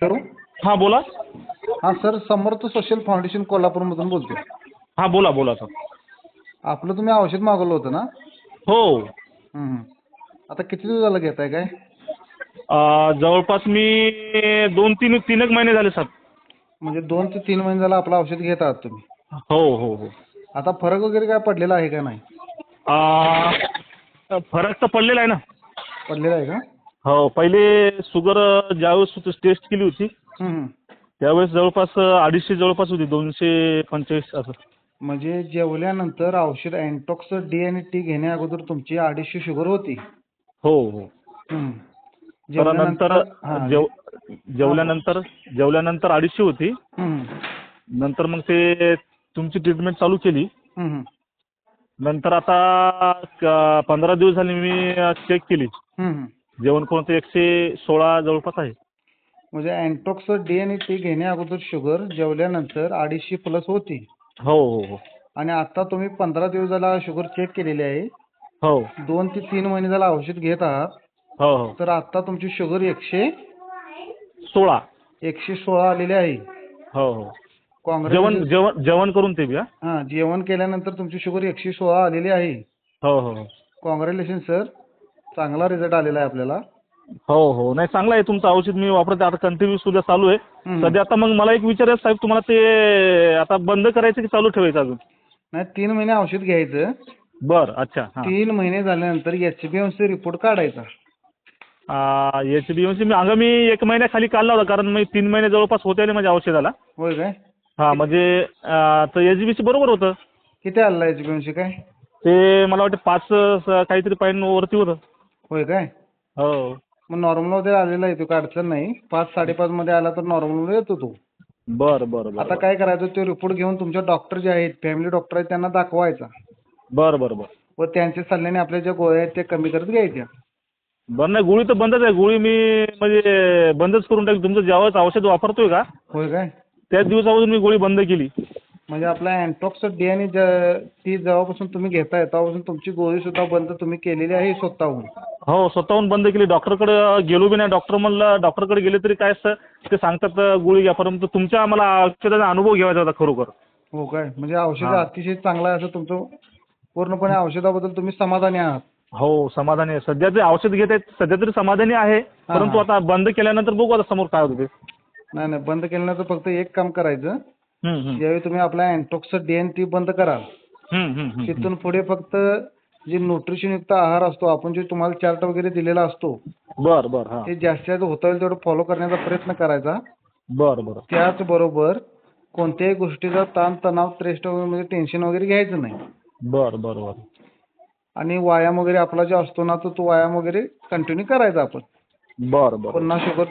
करू हां बोला. हां सर समर्थ सोशल फाउंडेशन कोल्हापूरमधून बोलतो हां बोला बोला सर. आपलं तुम्ही औषध मागवलं होतं ना? हो. आता किती दिवस झालं घेताय काय? अं, जवळपास मी दोन तीन तीन एक महिने झाले सर. म्हणजे दोन ते तीन महिने झालं आपलं औषध घेत आहात तुम्ही. हो हो हो. आता फरक वगैरे काय पडलेला आहे का नाही? अं, फरक तर पडलेला आहे ना. पडलेला आहे का? हो पहिले शुगर ज्यावेळेस टेस्ट केली होती. त्यावेळेस जवळपास अडीचशे जवळपास होती दोनशे पंचेचाळीस असं म्हणजे जेवल्यानंतर औषध अँटॉक्स डी आणि टी घेण्या अगोदर तुमची अडीचशे शुगर होती हो हो हं. तर नंतर हां. जेव जेवल्यानंतर जेवल्यानंतर अडीचशे होती नंतर मग ते तुमची ट्रीटमेंट चालू केली. नंतर आता पंधरा दिवस झाले मी चेक केली. जेवण करून ते एकशे सोळा जवळपास आहे. म्हणजे अँटॉक्स डी आणि टी घेण्या अगोदर शुगर जेवल्यानंतर अडीचशे प्लस होती. हो हो हो. आणि आता तुम्ही पंधरा दिवस झाला शुगर चेक केलेली आहे. हो. दोन ते तीन महिने झाला औषध घेत आहात. हो हो. तर आता तुमची शुगर एकशे सोळा. एकशे सोळा आलेली आहे. हो हो. काँग्रेस जेवण जेवण जेवण करून ते बी हा? हा जेवण केल्यानंतर तुमची शुगर एकशे सोळा आलेली आहे. हो हो हो. कॉंग्रॅच्युलेशन सर चांगला रिझल्ट आलेला आहे आपल्याला. हो हो. नाही चांगलं आहे तुमचं औषध. मी वापरते आता कंटिन्यू सुद्धा चालू आहे. हम्म. सध्या आता मग मला एक विचारायचं साहेब तुम्हाला ते आता बंद करायचं की चालू ठेवायचं अजून? नाही तीन महिने औषध घ्यायचं. बरं अच्छा. तीन महिने झाल्यानंतर एच बी सी रिपोर्ट काढायचा. एच बी एम सी मी अगं मी एक महिन्याखाली काढला होता कारण मी तीन महिने जवळपास होते आले माझ्या औषधाला. होय काय? हां म्हणजे अं, तर एच बी बरोबर होतं. किती आलेला एच बी सी काय? ते मला वाटतं पाच काहीतरी पॉईंट वरती होतं. होय काय? हो. मग नॉर्मलमध्ये आलेला आहे तो काय अडचण नाही. पाच साडेपाच मध्ये आला तर नॉर्मलमध्ये येतो तो. बरं बरं आता बरं काय करायचं तो रिपोर्ट घेऊन तुमच्या डॉक्टर जे आहेत फॅमिली डॉक्टर आहेत त्यांना दाखवायचा. बरं बरं बरं. व त्यांच्या सल्ल्याने आपल्या ज्या गोळ्या आहेत त्या कमी करत घ्यायच्या. बरं नाही गोळी तर बंदच आहे. गोळी मी म्हणजे बंदच करून टाकली. तुमचं ज्यावेळेस औषध वापरतोय का? होय काय? त्याच दिवसापासून मी गोळी बंद केली. म्हणजे आपला अँटॉक्स डी आणि ती जेव्हापासून तुम्ही घेताय तेव्हापासून तुमची गोळी सुद्धा बंद तुम्ही केलेली आहे स्वतःहून? हो स्वतःहून बंद केली. डॉक्टरकडे गेलो बी नाही. डॉक्टर म्हणलं डॉक्टरकडे गेले तरी काय असतं ते सांगतात गोळी घ्या. परंतु तुमच्या मला औषधाचा अनुभव घ्यायचा होता खरोखर. हो काय? म्हणजे औषध. अतिशय चांगलं आहे असं तुमचं पूर्णपणे औषधाबद्दल तुम्ही समाधानी आहात. हो समाधानी आहे. सध्या जे औषध घेत आहेत सध्या तरी समाधानी आहे. परंतु. आता बंद केल्यानंतर बघू आता समोर काय होतं ते. नाही नाही. बंद केल्यानंतर फक्त एक काम करायचं. ज्यावेळी तुम्ही आपला अँटॉक्स डी एन टी बंद कराल. तिथून पुढे फक्त जे न्यूट्रिशन युक्त आहार असतो आपण जे तुम्हाला चार्ट वगैरे दिलेला असतो बर बर हा. ते जास्तीत जास्त होता येईल तेवढं फॉलो करण्याचा प्रयत्न करायचा. बर बर. त्याचबरोबर कोणत्याही गोष्टीचा ताण तणाव त्रेष्ट म्हणजे टेन्शन वगैरे घ्यायचं नाही. बर बर बर. आणि व्यायाम वगैरे आपला जो असतो ना तो तो व्यायाम वगैरे कंटिन्यू करायचा आपण. बर बर. पुन्हा शुगर